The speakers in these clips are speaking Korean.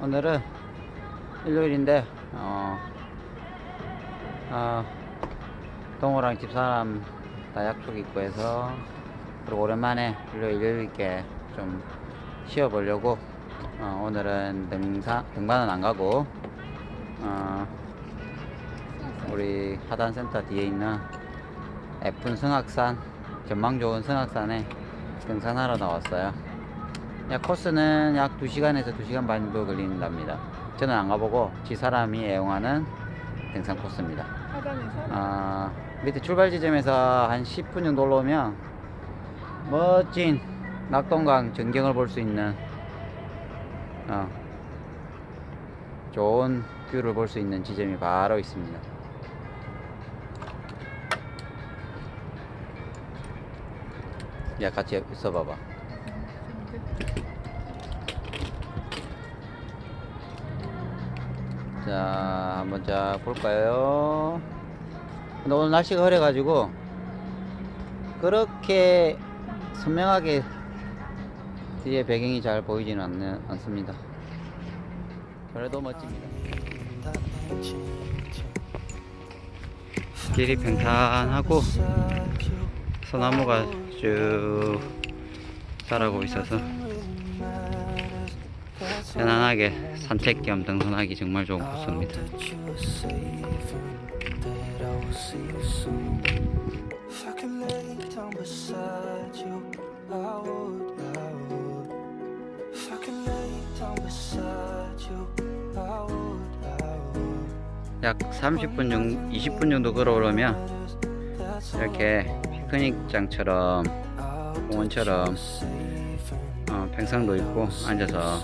오늘은 일요일인데 어, 아, 동호랑 집사람 다 약속 있고 해서 그리고 오랜만에 일요일 여유있게 좀 쉬어보려고 어, 오늘은 등산, 등반은 안 가고 어, 우리 하단센터 뒤에 있는 F은 승악산 전망 좋은 승악산에 등산하러 나왔어요 약 코스는 약 2시간에서 2시간 반 정도 걸린답니다. 저는 안 가보고 지 사람이 애용하는 등산 코스입니다. 하단에서 아, 밑에 출발 지점에서 한 10분 정도 올라오면 멋진 낙동강 전경을 볼 수 있는 어, 좋은 뷰를 볼 수 있는 지점이 바로 있습니다. 야 같이 있어 봐봐. 자, 한번 쫙 볼까요? 근데 오늘 날씨가 흐려가지고 그렇게 선명하게 뒤에 배경이 잘 보이지는 않습니다. 그래도 멋집니다. 길이 평탄하고 소나무가 쭉 자라고 있어서 편안하게 산책 겸 등산하기 정말 좋은 that I will 약 30분 정도, 20분 정도 걸어오려면 이렇게 피크닉장처럼 공원처럼 어, 평상도 있고 앉아서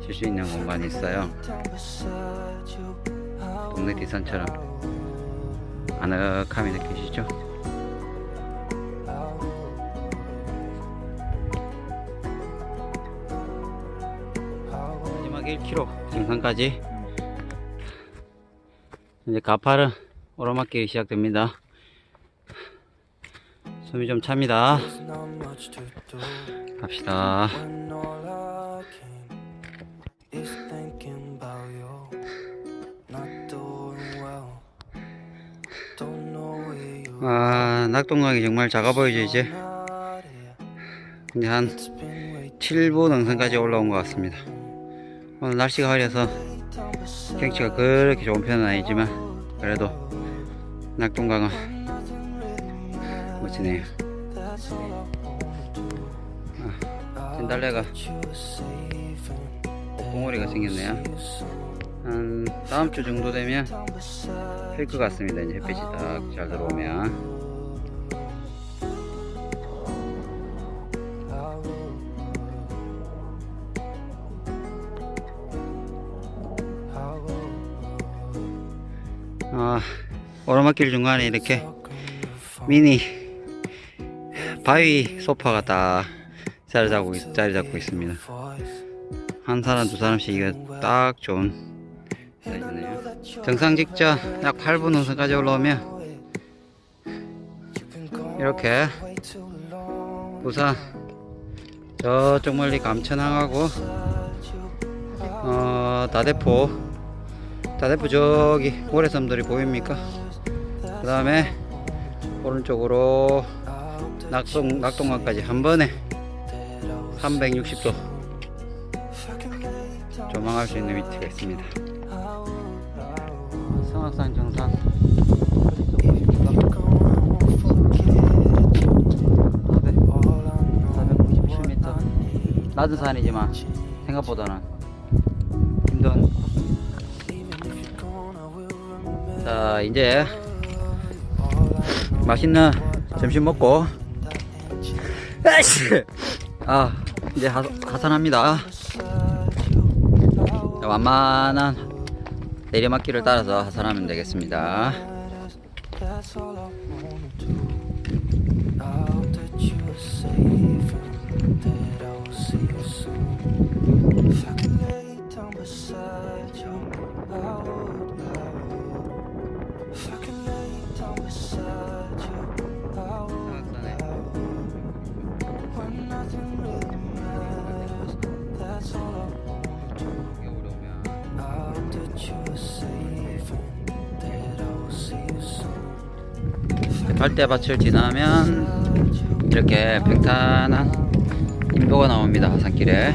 쉴 수 있는 공간이 있어요. 동네 뒷산처럼 아늑함이 느껴지죠? 마지막 1km 정상까지 이제 가파른 오르막길이 시작됩니다. 숨이 좀 찹니다. 갑시다. 아, 낙동강이 정말 작아 보이죠, 이제? 근데 한 It's been way 7부 능선까지 올라온 것 같습니다. 오늘 날씨가 흐려서 경치가 그렇게 좋은 편은 아니지만 그래도 낙동강은. 멋지네요. 진달래가 봉오리가 생겼네요. 한 다음 주 정도 되면 필 것 같습니다. 이제 햇빛이 딱 잘 들어오면. 아, 오르막길 중간에 이렇게 미니 바위 소파가 딱 자리 잡고, 있- 자리 잡고 있습니다. 한 사람 두 사람씩 이거 딱 좋은 사이즈네요. 정상 직전 약 8분 능선까지 올라오면 이렇게 부산 저쪽 멀리 감천항하고 어, 다대포 다대포 저기 모래섬들이 보입니까? 그 다음에 오른쪽으로 낙동, 낙동강까지 한 번에 360도 조망할 수 있는 위치가 있습니다. 성악산 정상 네, 497m 낮은 산이지만 생각보다는 힘든 자 이제 맛있는 점심 먹고! 아 이제 하, 하산합니다. 자, 완만한 내리막길을 따라서 하산하면 되겠습니다 갈대밭을 지나면 이렇게 평탄한 인도가 나옵니다 하산길에.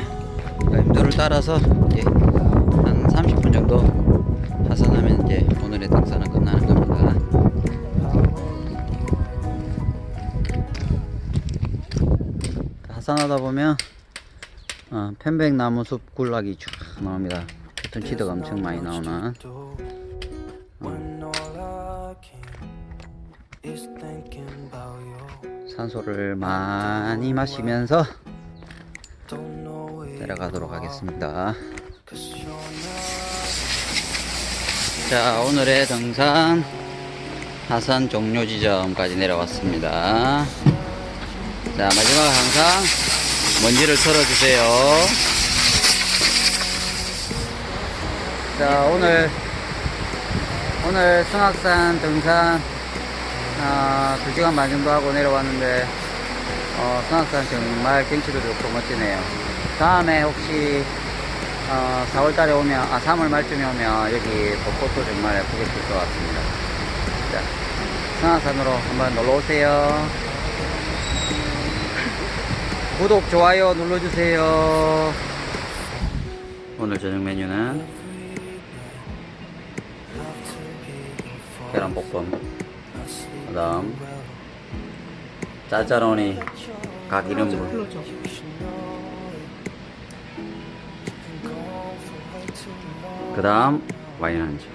그 인도를 따라서 이제 한 30분 정도 하산하면 이제 오늘의 등산은 끝나는 겁니다 하산하다 보면 어, 편백 나무 숲 군락이 쭉 나옵니다 패턴치드가 엄청 많이 about you. 산소를 많이 마시면서 내려가도록 하겠습니다. 자, 오늘의 등산 하산 종료 지점까지 내려왔습니다. 자, 마지막 항상 먼지를 털어주세요. 자, 오늘 오늘 승악산 등산 아, 2시간 반 정도 하고 내려왔는데 어, 승악산 정말 경치도 좋고 멋지네요. 다음에 혹시 어, 4월 달에 오면, 아, 3월 말쯤에 오면 여기 벚꽃도 정말 예쁘게 필 것 같습니다. 자, 승하산으로 한번 놀러 오세요. 구독, 좋아요 눌러주세요. 오늘 저녁 메뉴는 계란볶음, 그 다음 짜짜로니 각 이름으로 그 다음 와인 한잔